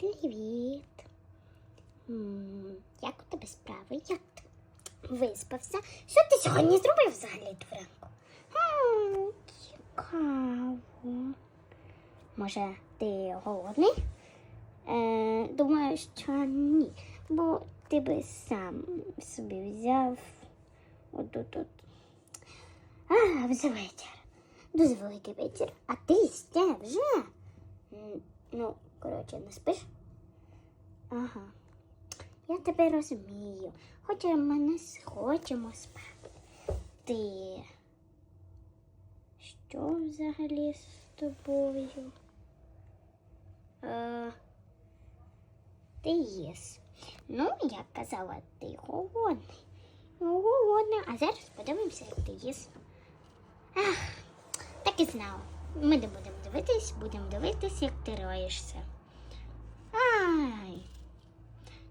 Привіт. Як у тебе справи? Як ти виспався? Що ти сьогодні зробив взагалі, Френко? Цікаво. Може, ти голодний? Е, думаю, що ні. Бо ти би сам собі взяв отут. от А, вже вечір. Дуже вечір. А ти ще вже? Ну, коротше, не спиш? Ага. Я тебе розумію. Хоча ми не хочемо спати. Ти. Що взагалі з тобою? Е, ти єс. Ну, як казала, ти голодний. Ну, голодний. А зараз подивимося, як ти їс. Ах, так і знала. Ми не будемо дивитись, будемо дивитись, як ти роєшся. Ай.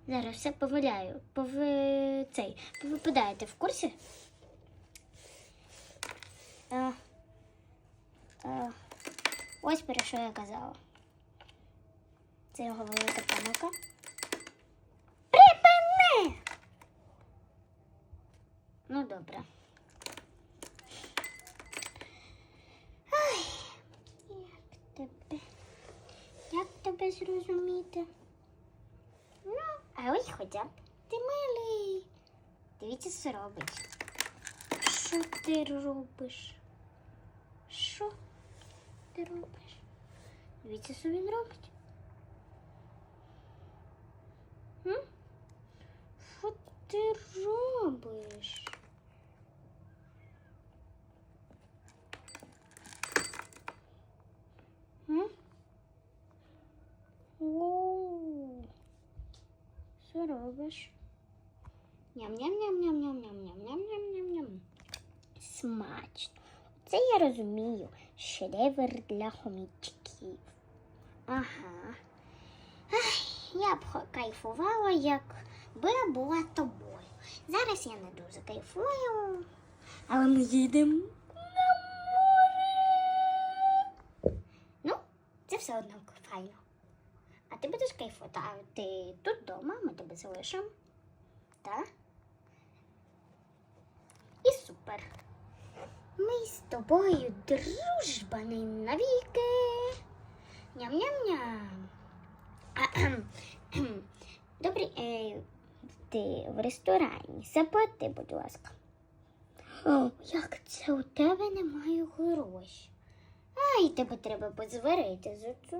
Зараз все повиляю. Пови... цей. Повипадаєте в курсі? А, а, ось про що я казала. Це його велика помилка. Припини! Ну, добре. Ай, як тебе? Як тебе зрозуміти? Ну, а ось хоча ти милий. Дивіться, що робить. Що ти робиш? Що ти робиш? Дивіться, що він робить. М? Що ти робиш? М? Оу. Робиш? Ням-ням-ням-ням-ням-ням-ням-ням-ням-ням. Смачно. Це я розумію. Шедевр для хомічків. Ага. Ай, я б кайфувала, якби була тобою. Зараз я не дуже кайфую. Але ми їдемо. Ну, все одно файно. А ти будеш кайфувати, тут вдома, залишимо. Так? І супер. Ми з тобою дружбани навіки. Ням-ням-ням. Добре, е, ти в ресторані. Заплати, будь ласка. О, як це у тебе немає грошей? Ай, тебе треба позверити за це.